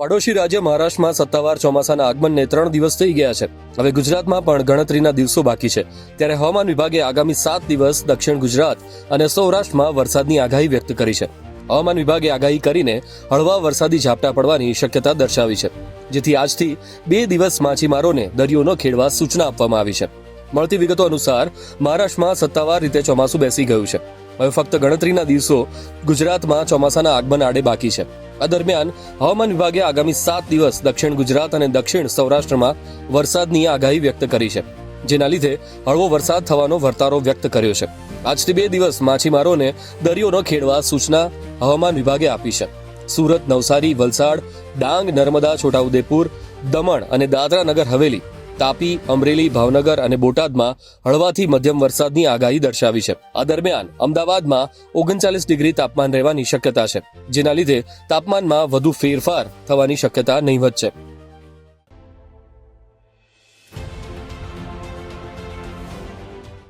પડોશી રાજ્ય મહારાષ્ટ્રમાં સત્તાવાર ચોમાસાના આગમનને ત્રણ દિવસ થઈ ગયા છે. હવે ગુજરાતમાં પણ ગણતરીના દિવસો બાકી છે. ત્યારે હવામાન વિભાગે આગામી સાત દિવસ દક્ષિણ ગુજરાત અને સૌરાષ્ટ્રમાં વરસાદની આગાહી વ્યક્ત કરી છે. હવામાન વિભાગે આગાહી કરીને હળવા વરસાદી ઝાપટા પડવાની શક્યતા દર્શાવી છે. જેથી આજથી બે દિવસ માછીમારોને દરિયો ન ખેડવા સૂચના આપવામાં આવી છે. મળતી વિગતો અનુસાર મહારાષ્ટ્રમાં સત્તાવાર રીતે ચોમાસું બેસી ગયું છે. હવે ફક્ત ગણતરીના દિવસો ગુજરાતમાં ચોમાસાના આગમન આડે બાકી છે. આ દરમિયાન હવામાન વિભાગે આગામી સાત દિવસ દક્ષિણ ગુજરાત અને દક્ષિણ સૌરાષ્ટ્રમાં વરસાદની આગાહી વ્યક્ત કરી છે, જેના લીધે હળવો વરસાદ થવાનો વર્તારો વ્યક્ત કર્યો છે. આજથી બે દિવસ માછીમારોને દરિયો ખેડવા સૂચના હવામાન વિભાગે આપી છે. સુરત, નવસારી, વલસાડ, ડાંગ, નર્મદા, છોટાઉદેપુર, દમણ અને દાદરા નગર હવેલી તાપી, અમરેલી, ભાવનગર અને બોટાદમાં હળવાથી મધ્યમ વરસાદની આગાહી દર્શાવી છે. આ દરમિયાન અમદાવાદમાં ઓગણચાલીસ ડિગ્રી તાપમાન રહેવાની શક્યતા છે, જેના લીધે તાપમાનમાં વધુ ફેરફાર થવાની શક્યતા નહીવત છે.